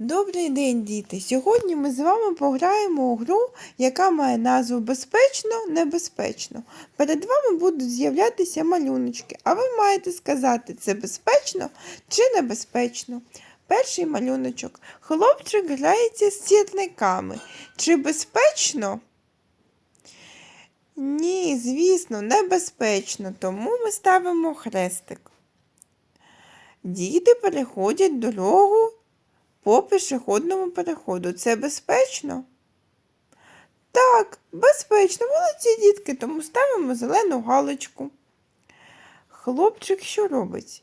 Добрий день, діти! Сьогодні ми з вами пограємо у гру, яка має назву Безпечно, небезпечно. Перед вами будуть з'являтися малюночки, а ви маєте сказати, це безпечно чи небезпечно. Перший малюночок. Хлопчик грається з сірниками. Чи безпечно? Ні, звісно, небезпечно, тому ми ставимо хрестик. Діти переходять дорогу по пішохідному переходу. Це безпечно? Так, безпечно. Молодці дітки, тому ставимо зелену галочку. Хлопчик що робить?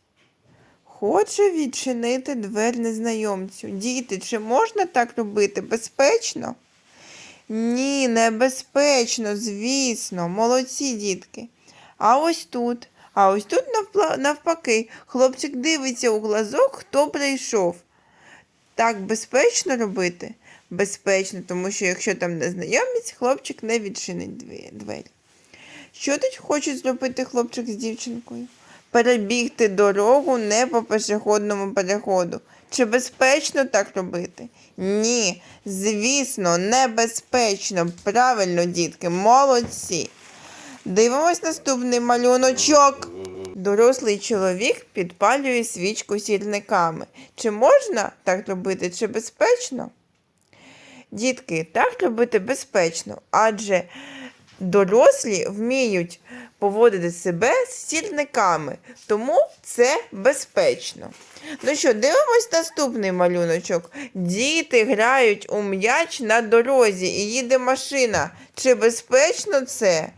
Хоче відчинити двері незнайомцю. Діти, чи можна так робити? Безпечно? Ні, небезпечно, звісно. Молодці дітки. А ось тут. А ось тут навпаки, хлопчик дивиться у глазок, хто прийшов. Так безпечно робити? Безпечно, тому що якщо там незнайомець, хлопчик не відчинить двері. Що тут хоче зробити хлопчик з дівчинкою? Перебігти дорогу не по пішохідному переходу. Чи безпечно так робити? Ні, звісно, небезпечно. Правильно, дітки, молодці. Дивимось наступний малюночок. Дорослий чоловік підпалює свічку сірниками. Чи можна так робити, чи безпечно? Дітки, так робити безпечно, адже дорослі вміють поводити себе з сірниками, тому це безпечно. Ну що, дивимось наступний малюночок. Діти грають у м'яч на дорозі і їде машина. Чи безпечно це?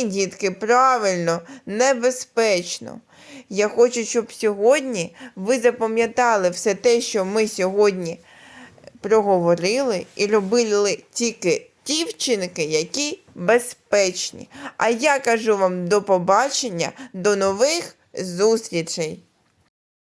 Ні, дітки, правильно, небезпечно. Я хочу, щоб сьогодні ви запам'ятали все те, що ми сьогодні проговорили, і робили тільки ті вчинки, які безпечні. А я кажу вам до побачення, до нових зустрічей.